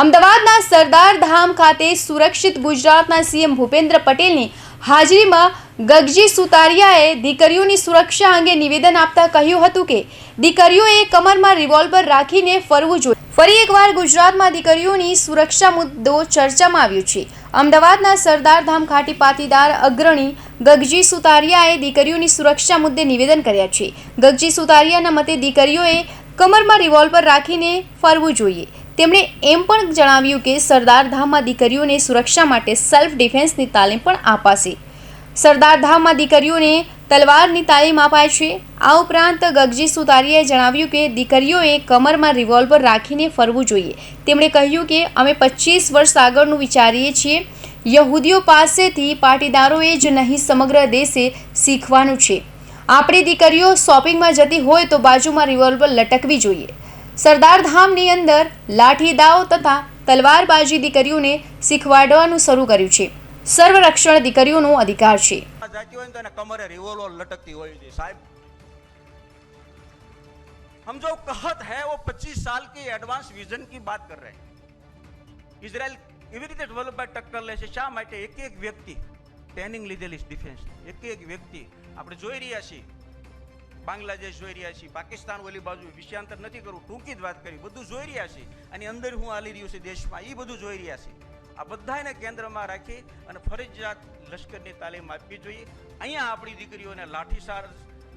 અમદાવાદના સરદાર ધામ ખાતે સુરક્ષિત ગુજરાતના સીએમ ભૂપેન્દ્ર પટેલની હાજરીમાં ગગજી સુતારિયાએ દીકરીઓની સુરક્ષા અંગે નિવેદન આપતા કહ્યું હતું કે, દીકરીઓએ કમરમાં રિવોલ્વર રાખીને ફરવું જોઈએ ફરી એકવાર ગુજરાતમાં દીકરીઓની સુરક્ષા મુદ્દો ચર્ચામાં આવ્યો છે. અમદાવાદના સરદાર ધામ ખાતે પાટીદાર અગ્રણી ગગજી સુતારિયાએ દીકરીઓની સુરક્ષા મુદ્દે નિવેદન કર્યા છે. ગગજી સુતારિયાના મતે દીકરીઓએ કમરમાં રિવોલ્વર રાખીને ફરવું જોઈએ. તેમણે એમ પણ જણાવ્યું કે સરદારધામમાં દીકરીઓને સુરક્ષા માટે સેલ્ફ ડિફેન્સની તાલીમ પણ અપાશે. સરદારધામમાં દીકરીઓને તલવારની તાલીમ અપાય છે. આ ઉપરાંત ગગજી સુતારીએ જણાવ્યું કે દીકરીઓએ કમરમાં રિવોલ્વર રાખીને ફરવું જોઈએ. તેમણે કહ્યું કે અમે પચીસ વર્ષ આગળનું વિચારીએ છીએ. યહૂદીઓ પાસેથી પાટીદારોએ જ નહીં, સમગ્ર દેશે શીખવાનું છે. આપણી દીકરીઓ શોપિંગમાં જતી હોય તો બાજુમાં રિવોલ્વર લટકવી જોઈએ. સરદાર ધામની અંદર લાઠી દાવ તથા તલવારબાજી દીકરીઓને શીખવાડવાનું શરૂ કર્યું છે સર્વરક્ષણ દીકરીઓનો અધિકાર છે જાતી હોય ને તો એને કમરે રિવોલ્વર લટકતી હોય છે साहब हम जो कहत है वो 25 साल की एडवांस विजन की बात कर रहे हैं ઇઝરાયલ એવી રીતે ડેવલપ બાય ટક્કર લે છે શા માટે એક એક વ્યક્તિ ટ્રેનિંગ લીધેલી ડિફેન્સ એક એક વ્યક્તિ આપણે જોઈ રહ્યા છીએ બાંગ્લાદેશ જોઈ રહ્યા છીએ, પાકિસ્તાન ઓલી બાજુ વિષયાંતર નથી કરવું ટૂંકી જ વાત કરી, બધું જોઈ રહ્યા છીએ. અને અંદર હું હાલી રહ્યું છે દેશમાં એ બધું જોઈ રહ્યા છીએ. આ બધાને કેન્દ્રમાં રાખી અને ફરજિયાત લશ્કરની તાલીમ આપવી જોઈએ. અહીંયા આપણી દીકરીઓને લાઠીસાર,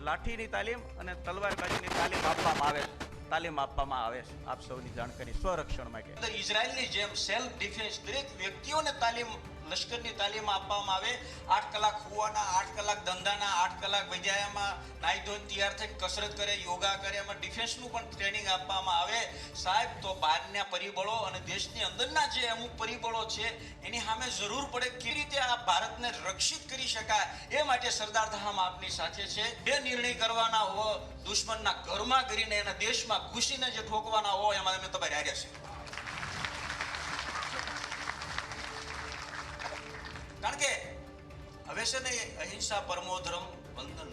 લાઠીની તાલીમ અને તલવારબાજીની તાલીમ આપવામાં આવે છે. તાલીમ આપવામાં આવે છે. આપ સૌની જાણકારી સ્વરક્ષણ માટે. ઇઝરાયલની જેમ સેલ્ફ ડિફેન્સ દરેક વ્યક્તિઓને તાલીમ લશ્કરની તાલીમ આપવામાં આવે. આઠ કલાક હોવાના, આઠ કલાક ધંધાના, આઠ કલાક વૈદ્યાયામાં નાઈ ધોઈને તૈયાર થઈને કસરત કરે, યોગા કરે, એમાં ડિફેન્સનું પણ ટ્રેનિંગ આપવામાં આવે. સાહેબ, તો બહારના પરિબળો અને દેશની અંદરના જે અમુક પરિબળો છે, એની સામે જરૂર પડે કેવી રીતે આ ભારતને રક્ષિત કરી શકાય એ માટે સરદાર ધામ આપની સાથે છે. બે નિર્ણય કરવાના હો, દુશ્મનના ઘરમાં કરીને એના દેશમાં ઘૂસીને જે ઠોકવાના હોય એમાં અમે તમારે હાર્યા છે છે ને અહિંસા પરમો ધર્મ વંદન.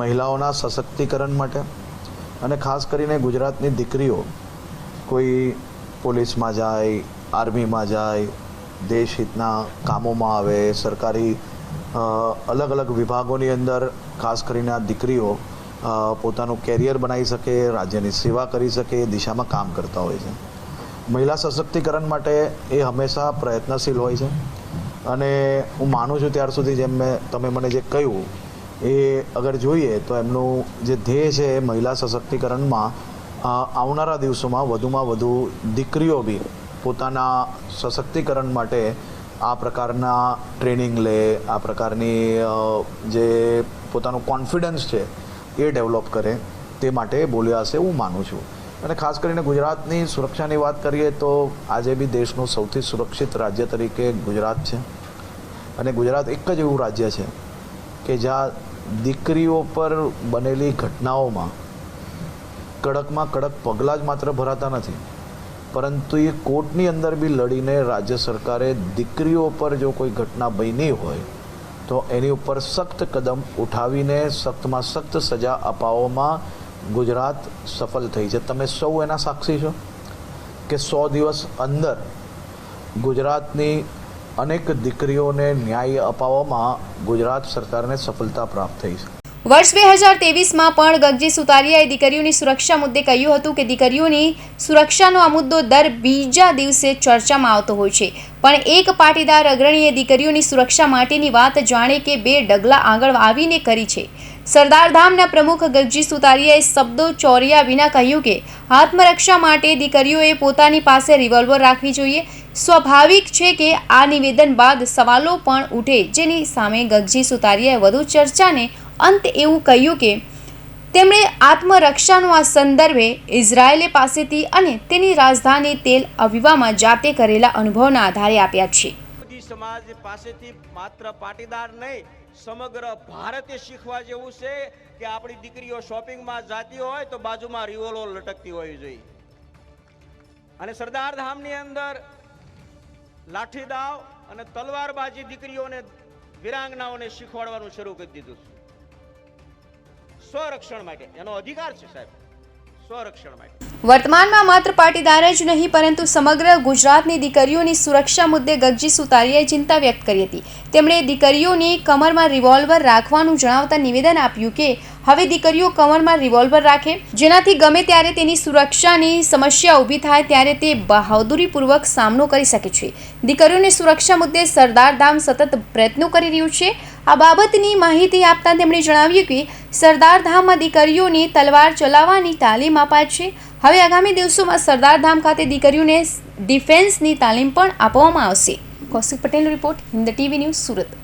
મહિલાઓના સશક્તિકરણ માટે અને ખાસ કરીને ગુજરાતની દીકરીઓ, કોઈ પોલીસમાં જાય, આર્મીમાં જાય, દેશ હિતના કામોમાં આવે, સરકારી અલગ અલગ વિભાગોની અંદર ખાસ કરીને આ દીકરીઓ પોતાનું કેરિયર બનાવી શકે, રાજ્યની સેવા કરી શકે, એ દિશામાં કામ કરતા હોય છે. મહિલા સશક્તિકરણ માટે એ હંમેશા પ્રયત્નશીલ હોય છે. અને હું માનું છું ત્યાર સુધી જેમ મેં, તમે મને જે કહ્યું, એ અગર જોઈએ તો એમનું જે ધ્યેય છે એ મહિલા સશક્તિકરણમાં આવનારા દિવસોમાં વધુમાં વધુ દીકરીઓ બી પોતાના સશક્તિકરણ માટે આ પ્રકારના ટ્રેનિંગ લે, આ પ્રકારની જે પોતાનું કોન્ફિડન્સ છે એ ડેવલપ કરે તે માટે બોલ્યા હશે હું માનું છું. અને ખાસ કરીને ગુજરાતની સુરક્ષાની વાત કરીએ તો આજે બી દેશનું સૌથી સુરક્ષિત રાજ્ય તરીકે ગુજરાત છે. અને ગુજરાત એક જ એવું રાજ્ય છે કે જ્યાં દીકરીઓ પર બનેલી ઘટનાઓમાં કડકમાં કડક પગલાં જ માત્ર ભરાતા નથી. પરંતુ એ કોર્ટની અંદર બી લડીને રાજ્ય સરકારે દીકરીઓ પર જો કોઈ ઘટના બની હોય, તો એની ઉપર સખ્ત કદમ ઉઠાવીને સખ્તમાં સખ્ત સજા અપાવવામાં ગુજરાત સફળ થઈ છે. તમે સૌ એના સાક્ષી છો કે સો દિવસ અંદર ગુજરાતની અનેક દીકરીઓને ન્યાય અપાવવામાં ગુજરાત સરકારને સફળતા પ્રાપ્ત થઈ છે. વર્ષ બે હજાર તેવીસમાં પણ ગગજી સુતારિયાએ દીકરીઓની સુરક્ષા મુદ્દે કહ્યું હતું કે દીકરીઓની સુરક્ષાનો આ મુદ્દો દર બીજા દિવસે ચર્ચામાં આવતો હોય છે. પણ એક પાટીદાર અગ્રણીએ દીકરીઓની સુરક્ષા માટેની વાત જાણે કે બે ડગલા આગળ આવીને કરી છે. સરદાર ધામના પ્રમુખ ગગજી સુતારિયાએ શબ્દો ચોર્યા વિના કહ્યું કે આત્મરક્ષા માટે દીકરીઓએ પોતાની પાસે રિવોલ્વર રાખવી જોઈએ. સ્વાભાવિક છે કે આ નિવેદન બાદ સવાલો પણ ઉઠે. જેની સામે ગગજી સુતારિયાએ વધુ ચર્ચાને અંત એવું કહ્યું કે તેમણે આત્મરક્ષાનો આ સંદર્ભે ઇઝરાયેલે પાસેથી અને તેની રાજધાની તેલ અવિવામાં જાતે કરેલા અનુભવના આધારે આપ્યા છે. સમાજ પાસેથી માત્ર પાટીદાર નહીં સમગ્ર ભારતે શીખવા જેવું છે કે આપણી દીકરીઓ શોપિંગમાં જાતી હોય તો બાજુમાં રિવોલો લટકતી હોવી જોઈએ. અને સરદાર ધામની અંદર લાઠી દાવ અને તલવારબાજી દીકરીઓને વિરાંગનાઓને શીખવાડવાનું શરૂ કરી દીધું સ્વરક્ષણ માટે, એનો અધિકાર છે સાહેબ. સ્વરક્ષણ માટે. વર્તમાનમાં માત્ર પાટીદાર જ નહીં, પરંતુ સમગ્ર ગુજરાતની દીકરીઓની સુરક્ષા મુદ્દે ગગજી સુતારીએ ચિંતા વ્યક્ત કરી હતી. તેમણે દીકરીઓની કમરમાં રિવોલ્વર રાખવાનું જણાવતા નિવેદન આપ્યું કે, હવે દીકરીઓ કમરમાં રિવોલ્વર રાખે. જેનાથી ગમે ત્યારે તેની સુરક્ષાની સમસ્યા ઊભી થાય, ત્યારે તે બહાદુરીપૂર્વક સામનો કરી શકે છે. દીકરીઓની સુરક્ષા મુદ્દે સરદાર ધામ સતત પ્રયત્નો કરી રહ્યું છે. આ બાબતની માહિતી આપતા તેમણે જણાવ્યું કે સરદારધામ દીકરીઓને તલવાર ચલાવવાની તાલીમ અપાય છે. હવે આગામી દિવસોમાં સરદારધામ ખાતે દીકરીઓને ડિફેન્સની તાલીમ પણ આપવામાં આવશે. Kaushik Patel report Hind TV news Surat.